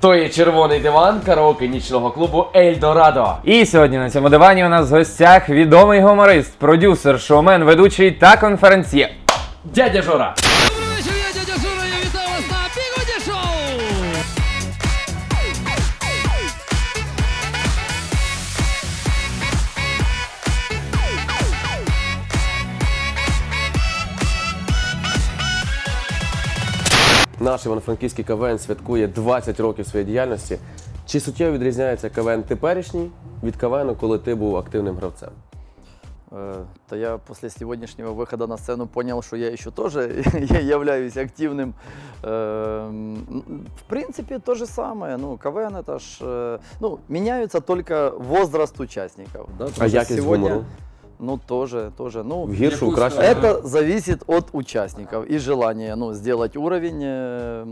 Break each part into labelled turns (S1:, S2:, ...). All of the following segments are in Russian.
S1: То є червоний диван караоке нічного клубу Ельдорадо.
S2: І сьогодні на цьому дивані у нас в гостях відомий гуморист, продюсер, шоумен, ведучий та конференціє.
S1: Дядя Жора.
S3: Наш Івано-Франківський КВН святкує 20 років своєї діяльності. Чи суттєво відрізняється КВН теперішній від КВНу, коли ти був активним гравцем?
S4: Э, То я после сегодняшнего выхода на сцену понял, что я еще тоже я являюсь активным. Эм, В принципе, то же самое. Ну, КВН это ж, э, ну, меняются только возраст участников. Да?
S3: А
S4: Потому что
S3: якість гумору?
S4: Ну, тоже, тоже. Ну,
S3: В гіршу, в кращу?
S4: это зависит от участников и желания ну, сделать уровень. Э,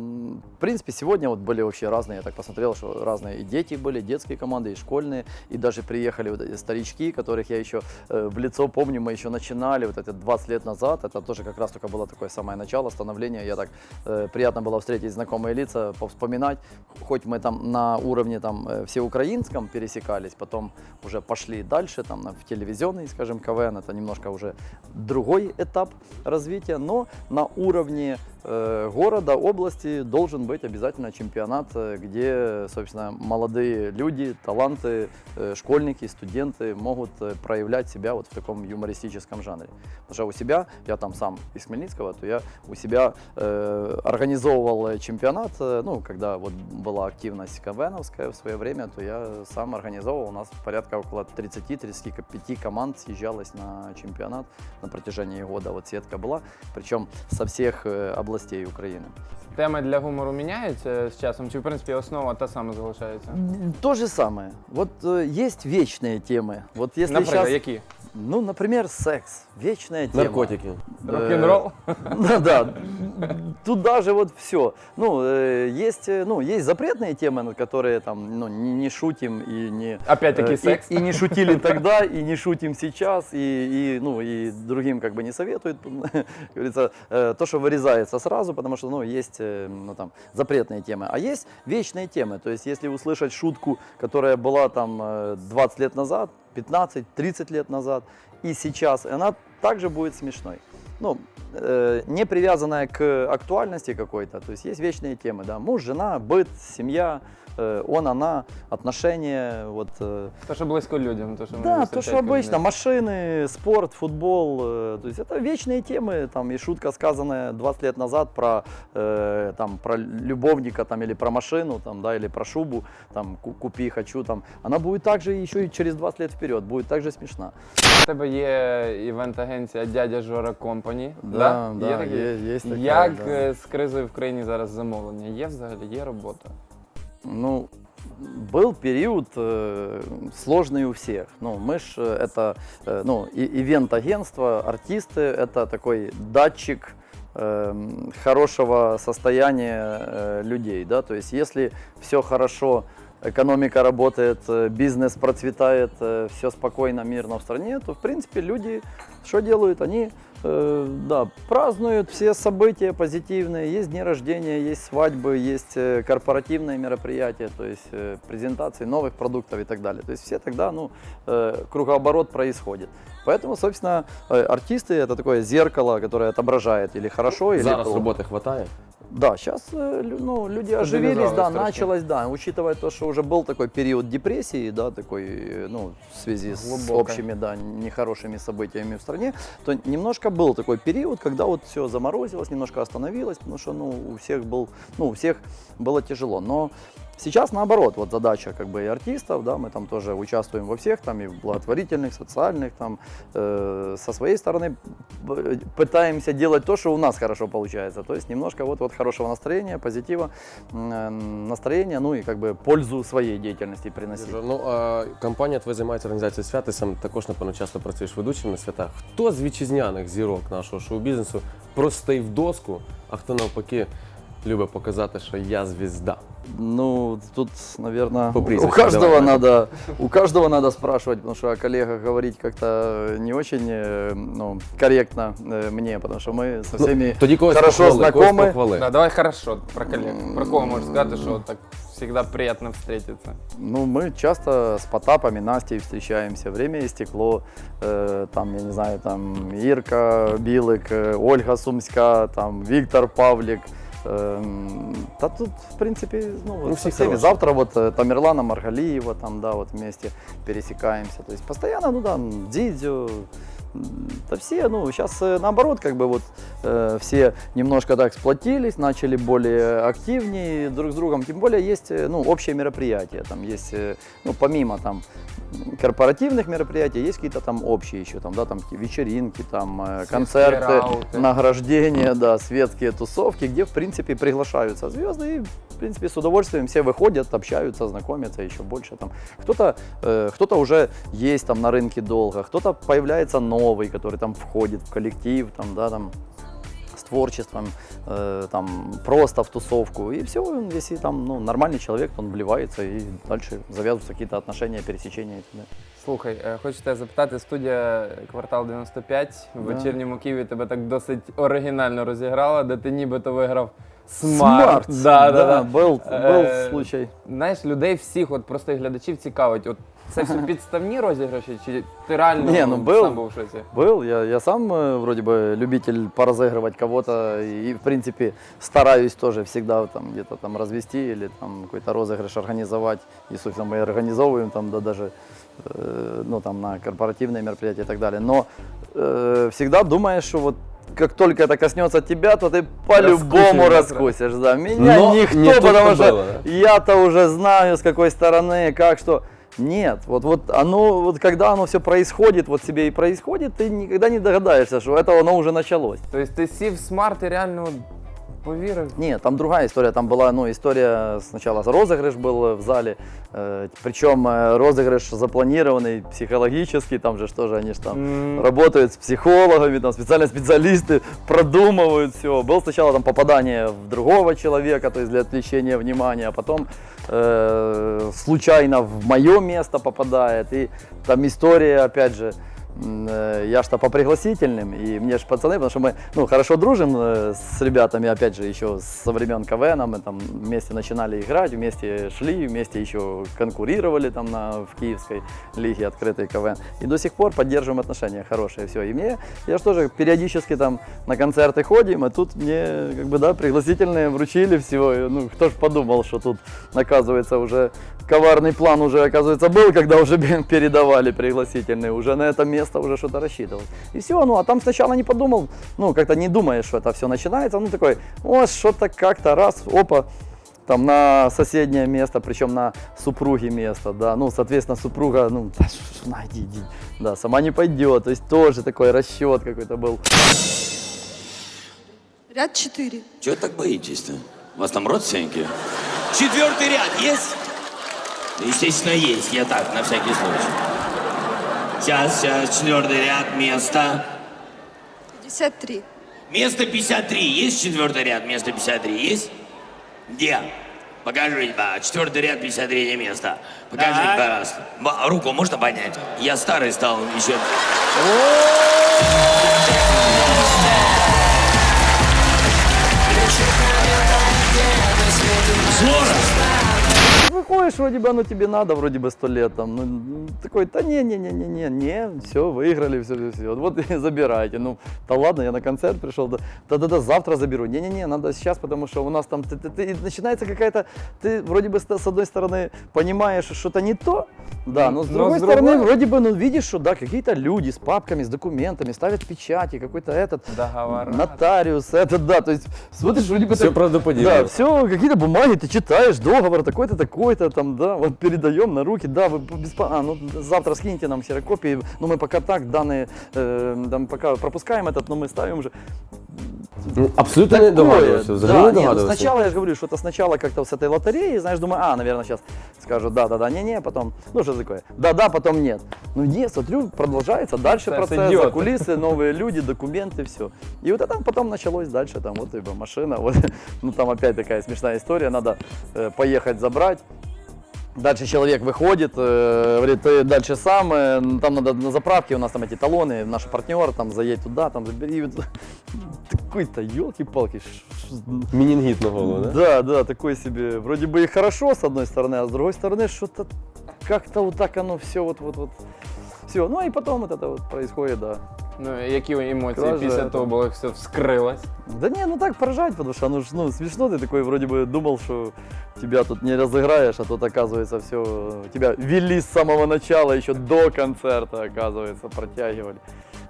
S4: В принципе, сегодня вот были вообще разные, я так посмотрел, что разные и дети были, детские команды, и школьные, и даже приехали вот эти старички, которых я еще э, в лицо помню, мы еще начинали, вот это 20 лет назад, это тоже как раз только было такое самое начало становления, я так, э, приятно было встретить знакомые лица, повспоминать, хоть мы там на уровне там э, всеукраинском пересекались, потом уже пошли дальше, там на- в телевизионный, скажем, КВН, это немножко уже другой этап развития, но на уровне города, области должен быть обязательно чемпионат, э, где, собственно, молодые люди, таланты, э, школьники, студенты могут э, проявлять себя вот в таком юмористическом жанре. Потому что у себя, я там сам из Хмельницкого, то я у себя э, организовывал э, чемпионат, э, ну, когда вот была активность КВНовская в свое время, то я сам организовывал, у нас порядка около 30-35 команд съезжалось на чемпионат на протяжении года, вот сетка была, причем со всех э, областей Украины.
S2: Теми для гумору міняються з часом, чи в принципі основа та сама залишається?
S4: То же самое. Вот э, есть вечные темы. Вот если
S2: Наприклад,
S4: сейчас,
S2: які?
S4: Ну, например, секс, вечная тема.
S3: Наркотики.
S4: Э,
S2: Рок-н-рол?
S4: Ну да, туда же вот все. Ну, э, есть, э, ну, есть запретные темы, на которые там, ну, не, не шутим и не...
S2: Опять-таки
S4: э, и-
S2: секс.
S4: И, не шутили тогда, и не шутим сейчас, и, и, ну, и другим как бы не советуют. Как говорится, то, что вырезается сразу, потому что, ну, есть, ну, там, запретные темы. А есть вечные темы. То есть, если услышать шутку, которая была там э, 20 лет назад, 15, 30 лет назад, и сейчас, она также будет смешной. Ну, э, не привязанная к актуальности какой-то. То есть есть вечные темы, да, муж, жена, быт, семья, он, она, отношения, вот. э,
S2: То, що близько людям, то, що ми
S4: да, то,
S2: зустрічають
S4: что
S2: кожен
S4: обычно,
S2: день.
S4: машины, спорт, футбол, э, то есть это вечные темы, там и шутка, сказанная 20 лет назад про, э, там, про любовника, там, или про машину, там, да, или про шубу, там, ку- купи, хочу, там, она будет также еще и через 20 лет вперед, будет также смешна.
S2: У тебе є івент-агенція Дядя Жора Компані.
S4: Да, да,
S2: Є такі?
S4: є- є така,
S2: Як
S4: да.
S2: е, з кризою в країні зараз замовлення? Є взагалі, є робота?
S4: Ну, был период э, сложный у всех. Ну, мы ж э, это, э, ну, и- ивент-агентство, артисты, это такой датчик эм, хорошего состояния э, людей, да, то есть если все хорошо, экономика работает, э, бизнес процветает, все спокойно, мирно в стране, то, в принципе, люди что делают? Они э, да, празднуют все события позитивные, есть дни рождения, есть свадьбы, есть э, корпоративные мероприятия, то есть э, презентации новых продуктов и так далее. То есть все тогда, ну, э, кругооборот происходит. Поэтому, собственно, э, артисты это такое зеркало, которое отображает или хорошо, или
S3: Зараз
S4: плохо.
S3: роботи хватає.
S4: Да, сейчас ну, люди оживились, да, началось, да, учитывая то, что уже был такой период депрессии, да, такой, э, ну, в связи с
S2: Глубокой.
S4: общими, да, нехорошими событиями в стране, то немножко был такой период, когда вот все заморозилось, немножко остановилось, потому что, ну, у всех был, ну, у всех было тяжело, но Сейчас наоборот, вот задача как бы и артистов, да, мы там тоже участвуем во всех, там и в благотворительных, социальных, там э, со своей стороны б- пытаемся делать то, что у нас хорошо получается, то есть немножко вот, вот хорошего настроения, позитива, м, э, настроения, ну и как бы пользу своей деятельности приносить.
S3: Ну, а компанія твоя займається організацією свят, ти сам також, напевно, часто працюєш ведучим на святах. Хто з вітчизняних зірок нашого шоу-бізнесу простий в доску, а хто навпаки любить показати, що я звізда?
S4: Ну, тут, наверное,
S3: По
S4: у
S3: прізвищу
S4: каждого
S3: давай,
S4: надо, у каждого надо спрашивать, потому что о коллегах говорить как-то не очень э, ну, корректно э, мне, потому что мы со всеми
S3: тоді когось
S4: хорошо
S3: похвали, когось
S4: знакомы.
S3: похвали.
S2: Да, давай хорошо про колег. Про кого можеш сказати, що так всегда приятно встретиться.
S4: Ну, мы часто с Потапом и Настей встречаемся. Время и стекло. э, там, я не знаю, там Ирка Билык, э, Ольга Сумська, там Виктор Павлик. Эм, Да тут, в принципе, ну, вот
S3: Ну,
S4: со
S3: все
S4: всеми.
S3: хорошие.
S4: Завтра вот э, Тамерлана Маргалиева, там, да, вот вместе пересекаемся. То есть постоянно, ну, там, Дидзю, м, да все, ну, сейчас наоборот, как бы вот э, все немножко так сплотились, начали более активнее друг с другом. Тем более есть, э, ну, общее мероприятие, там есть, э, ну, помимо там корпоративных мероприятий, есть какие-то там общие еще, там, да, там вечеринки, там, э, концерты,
S2: рауты.
S4: награждения, да, светские тусовки, где, в принципе, приглашаются звезды и, в принципе, с удовольствием все выходят, общаются, знакомятся еще больше там. Кто-то, э, кто-то уже есть там на рынке долго, кто-то появляется новый, который там входит в коллектив, там, да, там, с творчеством, э, там, просто в тусовку. И все, если там, ну, нормальный человек, он вливается и дальше завязываются какие-то отношения, пересечения и т.д.
S2: Слухай, е, хочу тебе запитати, студія квартал 95 в
S4: Да.
S2: вечірньому Києві тебе так досить оригінально розіграла, де ти нібито виграв смарт.
S4: Смарт!
S2: Да, да, да.
S4: Был, был
S2: Е,
S4: случай.
S2: Знаєш, людей всіх, от простих глядачів цікавить. От це все підставні розіграші, чи ти реально
S4: Ні, ну, був.
S2: сам був в шоці?
S4: Был, я, я сам э, вроде бы любитель поразыгрывать кого-то и, в принципе, стараюсь тоже всегда там где-то там развести или там какой-то розыгрыш организовать. И, собственно, мы организовываем там, да, даже э, Ну, там, на корпоративные мероприятия и так далее. Но э, всегда думаешь, что вот как только это коснется тебя, то ты по-любому
S3: Раскусишь,
S4: раскусишь. Да. Меня
S3: Но
S4: никто,
S3: не
S4: потому что
S3: было,
S4: я-то уже знаю, с какой стороны, как что. Нет, вот, вот оно, вот когда оно все происходит, вот себе и происходит, ты никогда не догадаешься, что это оно уже началось.
S2: Тобто ти сів в смарт і реально повірив?
S4: Нет, там другая история. Там была, ну, история сначала розыгрыш был в зале, э, причем розыгрыш запланированный психологический, там же что же они ж там
S2: М.
S4: работают с психологами, там специальные специалисты продумывают все. Был сначала там попадание в другого человека, то есть для отвлечения внимания, а потом э, случайно в мое место попадает. И там история, опять же, я ж-то по пригласительным, и мне же пацаны, потому что мы ну, хорошо дружим э, с ребятами, опять же, еще со времен КВН, мы там вместе начинали играть, вместе шли, вместе еще конкурировали там на, в Киевской лиге открытой КВН. И до сих пор поддерживаем отношения хорошие, все. И мне, я же тоже периодически там на концерты ходим, и тут мне, как бы, да, пригласительные вручили всего. И, Ну, кто ж подумал, что тут, оказывается, уже коварный план уже, оказывается, был, когда уже передавали пригласительные, уже на это место уже что-то рассчитывал. И все, ну, а там сначала не подумал, ну, как-то не думаешь, что это все начинается, ну, такой, о, что-то как-то раз, опа, там на соседнее место, причем на супруге место, да, ну, соответственно, супруга, ну, да, ш- ш- на, иди, иди, да, сама не пойдет, то есть тоже такой расчет какой-то был.
S5: Ряд 4.
S6: Чего так боитесь-то? У вас там родственники? Четвертый ряд есть? Да, Естественно, есть. Я так, на всякий случай. Сейчас, сейчас, четвертый ряд, место.
S5: 53.
S6: Место 53. Есть четвертый ряд, место 53? Есть? Где? Покажите, ба. Четвертый ряд, 53 место. Покажите, пожалуйста. Ба, Руку можно поднять? Я старый стал еще. Сложно.
S4: Выходишь, вроде бы оно тебе надо, вроде бы сто лет там, ну, такой, да не, не, не, не, не, не, все, выиграли, все, все, все, вот и забирайте, ну, да ладно, я на концерт пришел, да, да, да, да, завтра заберу, не, не, не, надо сейчас, потому что у нас там, ты, ты- ты- начинается какая-то, ты вроде бы с одной стороны понимаешь, что что-то не то, да, но с
S2: Но
S4: другой
S2: с
S4: стороны
S2: другой-
S4: вроде бы, ну, видишь, что, да, какие-то люди с папками, с документами, ставят печати, какой-то этот,
S2: Договора.
S4: нотариус, это, да, то есть смотришь, вроде бы
S3: Все
S4: так- да, все, какие-то бумаги, ты читаешь, договор такой-то, такой-то, там, да, вот передаем на руки, да, вы без, а, ну, завтра скиньте нам ксерокопии, ну, мы пока так, данные, э, там, пока пропускаем этот, но мы ставим уже.
S3: Абсолютно не. Взагалі
S4: да,
S3: не
S4: не, ну, сначала, я же говорю, что это сначала как-то с этой лотереи, знаешь, думаю, а, наверное, сейчас скажут, да-да-да, не-не, потом, ну, что такое, да-да, потом нет. Ну, нет, смотрю, продолжается, дальше
S2: Процесс
S4: процесс,
S2: идет.
S4: кулисы, новые люди, документы, все. И вот это потом началось дальше, там, вот, типа, машина, вот, ну, там опять такая смешная история, надо э, поехать забрать, Дальше человек выходит, э, говорит, ты дальше сам, э, там надо на заправке, у нас там эти талоны, наш партнер, там заедь туда, там забери. И вот Такой-то, елки-палки, ш-
S3: Мінінгіт на голову, да?
S4: Да, да, такой себе. Вроде бы и хорошо с одной стороны, а с другой стороны что-то как-то вот так оно все вот вот вот. Все, ну и потом вот это вот происходит, да.
S2: Ну, які емоції
S4: Кража,
S2: після
S4: это-
S2: того, було як все вскрилось?
S4: Да не, ну так поражать, потому что оно ж, ну, смешно, ты такой вроде бы думал, что тебя тут не разыграешь, а тут оказывается все, тебя вели с самого начала, еще до концерта, оказывается, протягивали.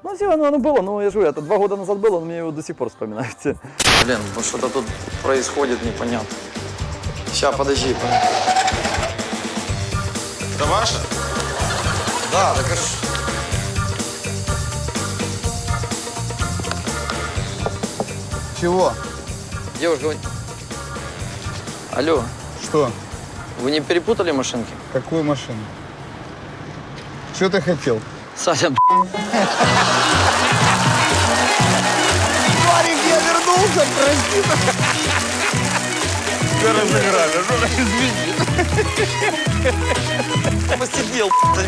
S4: Ну все, ну оно было, ну я же говорю, это два года назад было, но мне его до сих пор вспоминается. Блин, вот что-то тут происходит непонятно. Сейчас, подожди.
S7: Это ваше?
S4: Да, так аж...
S7: Чего?
S4: Девушка, вы... Алло,
S7: Что?
S4: вы не перепутали машинки?
S7: Какую машину? Что ты хотел?
S4: Саня,
S7: Парик, я вернулся, прости. Тебя разыграли, ну извини.
S4: посидел, слушай,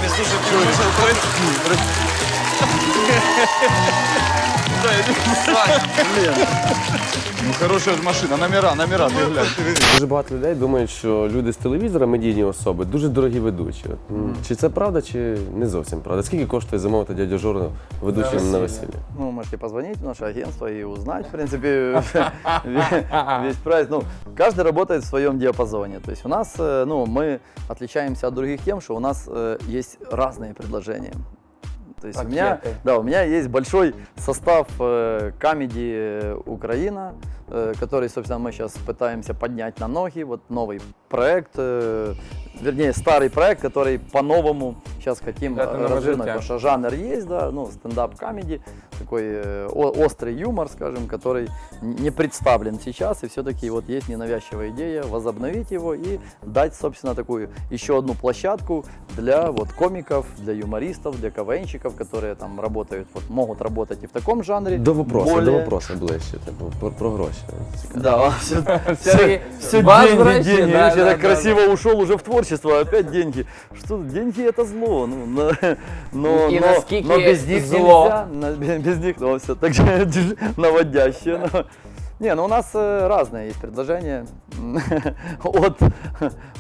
S7: Ну хорошая же машина, номера, номера, ты глянь, ты видишь?
S3: Дуже багато людей думають, що люди з телевізора, медійні особи, дуже дорогі ведучі. От, м, Чи це правда, чи не зовсім правда? Скільки коштує замовити дядю Жору ведучим на весілля?
S4: Ну, можете позвонить в наше агентство и узнать, в принципе, весь прайс. Ну, каждый работает в своем диапазоне. То есть у нас, э, ну, мы отличаемся от других тем, что у нас э, есть разные предложения. То есть у меня, да, у меня есть большой состав э, комедии э, Украина, который, собственно, мы сейчас пытаемся поднять на ноги. Вот новый проект, э, вернее, старый проект, который по-новому сейчас хотим
S2: Дать
S4: э,
S2: новое
S4: развернуть.
S2: життя.
S4: Потому что жанр есть, да, ну, стендап-комедий, такой э, о- острый юмор, скажем, который н- не представлен сейчас, и все-таки вот есть ненавязчивая идея возобновить его и дать, собственно, такую еще одну площадку для вот комиков, для юмористов, для КВНщиков, которые там работают, вот могут работать и в таком жанре.
S3: До вопросу,
S4: более-
S3: до вопросу ближче. Типу, про, про гроші.
S4: Да, все, все
S2: возвращение,
S4: деньги, деньги.
S2: да,
S4: Видишь, я
S2: да,
S4: так
S2: да,
S4: красиво ушел уже в творчество, а опять деньги. Что деньги это зло, ну, но, но,
S2: И
S4: но, но без них
S2: зло?
S4: нельзя, без них, ну, все так наводящее. но- Не, ну у нас э, разные есть предложения. От,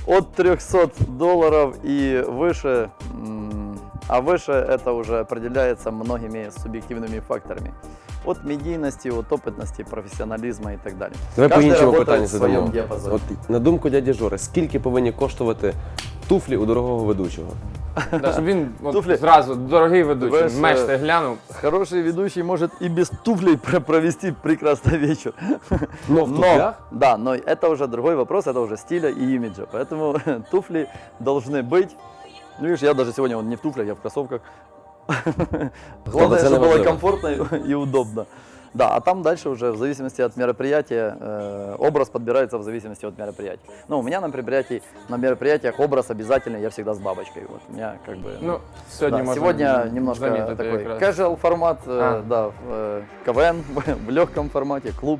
S4: от 300 долларов и выше. А выше это уже определяется многими субъективными факторами. От медийности, от опытности, профессионализма и так далее.
S3: Давай
S4: Каждый
S3: по-іншому
S4: работает
S3: питання
S4: в своем
S3: задамо.
S4: диапазоне.
S3: От на думку дяді Жори, скільки повинні коштувати туфлі у дорогого ведучого?
S2: Да, щоб він от,
S4: Туфлі.
S2: зразу, дорогий ведучий,
S4: Знаєш,
S2: меч
S4: е,
S2: ти глянув.
S4: Хороший ведущий может и без туфлей про- провести прекрасный вечер.
S3: Ну, в туфлях?
S4: Да, но это уже другой вопрос, это уже стиля и имиджа. Поэтому туфли должны быть. Ну, видишь, я даже сегодня вот не в туфлях, я в кроссовках. Главное,
S3: это
S4: чтобы было
S3: важливо.
S4: комфортно и- и удобно. Да, а там дальше уже в зависимости от мероприятия э, образ подбирается в зависимости от мероприятия. Ну, у меня на мероприятии, на мероприятиях образ обязательный, я всегда с бабочкой. Вот у меня как бы.
S2: Ну, сьогодні
S4: Да,
S2: можна
S4: сегодня немножко
S2: замітити
S4: такой
S2: якраз.
S4: casual формат, э,
S2: А.
S4: да, в, э, КВН в легком формате, клуб.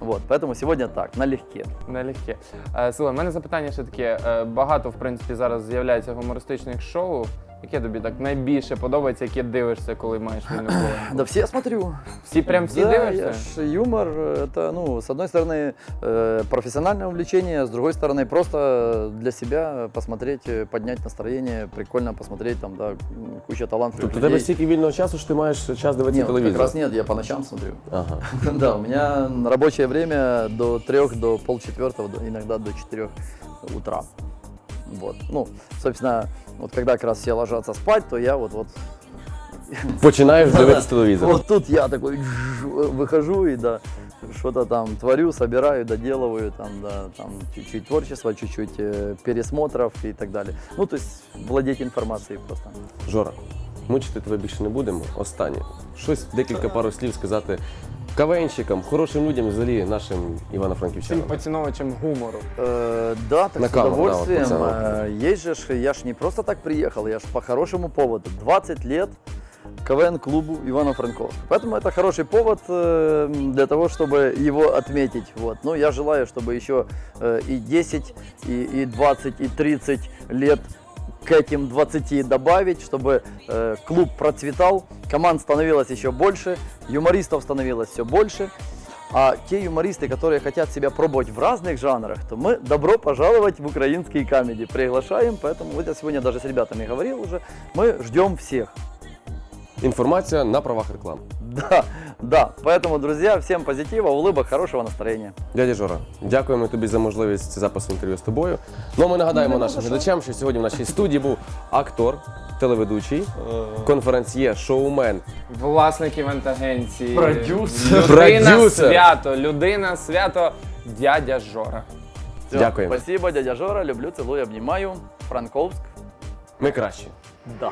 S4: Вот, поэтому сегодня так, налегке.
S2: Налегке. Е, Слухай, в мене запитання ще таке. Е, Багато, в принципі, зараз з'являється гумористичних шоу. Яке тобі так найбільше подобається, яке дивишся, коли маєш вільну хвилину?
S4: Да все смотрю.
S2: Всі прям всі
S4: да,
S2: дивишся?
S4: я ж юмор, э, это, ну, с одной стороны, э, профессиональное увлечение, с другой стороны, просто для себя посмотреть, э, поднять настроение, прикольно посмотреть, там, да, м, куча талантливых
S3: Тобто у тебе
S4: людей.
S3: стільки вільного часу, що ти маєш час дивитися
S4: Нет, как
S3: телевізор?
S4: раз нет, я по ночам смотрю.
S3: Ага.
S4: Да, у меня рабочее время до трех, до полчетвертого, до- иногда до четырех утра. Вот. Ну, собственно, вот когда как раз все ложатся спать, то я вот вот
S3: Починаєш дивитися телевізор.
S4: вот тут я такой выхожу и да что-то там творю, собираю, доделываю, там, да, там чуть-чуть творчества, чуть-чуть э, пересмотров и так далее. Ну, то есть владеть информацией просто.
S3: Жора, мучити тебе більше не будемо. Останнє. Щось, декілька пару слів сказати кавенщикам, хорошим людям, і взагалі нашим
S2: Всім
S3: івано-франківчанам.
S2: поціновувачем гумору.
S4: Э, да, так
S3: На
S4: с
S3: камеру, да, вот
S4: удовольствием.
S3: пацаны.
S4: Э, есть же, ж, я ж не просто так приехал, я ж по хорошему поводу. 20 лет КВН-клубу Ивано-Франковска. Поэтому это хороший повод э, для того, чтобы его отметить. Вот. Ну, я желаю, чтобы еще э, и 10, и, и 20, и 30 лет к этим 20 добавить, чтобы э, клуб процветал, команд становилось еще больше, юмористов становилось все больше. А те юмористы, которые хотят себя пробовать в разных жанрах, то мы добро пожаловать в украинские камеди. Приглашаем, поэтому вот я сегодня даже с ребятами говорил уже, мы ждем всех.
S3: Інформація на правах реклами.
S4: Да, да. Поэтому, друзья, всем позитива, улыбок, хорошего настроения.
S3: Дядя Жора, дякуємо тобі за можливість запису інтерв'ю з тобою. Ну а ми нагадаємо нашим глядачам, що сьогодні в нашій студії був актор, телеведучий, конференціє, шоумен.
S2: Власник івент-агенції.
S1: Продюсер.
S2: Людина
S3: Продюсер.
S2: свято, людина свято, дядя Жора.
S4: Всё,
S3: Дякуем.
S4: Спасибо, дядя Жора. Люблю, целую, обнимаю. Франковск.
S3: Ми кращі.
S4: Да.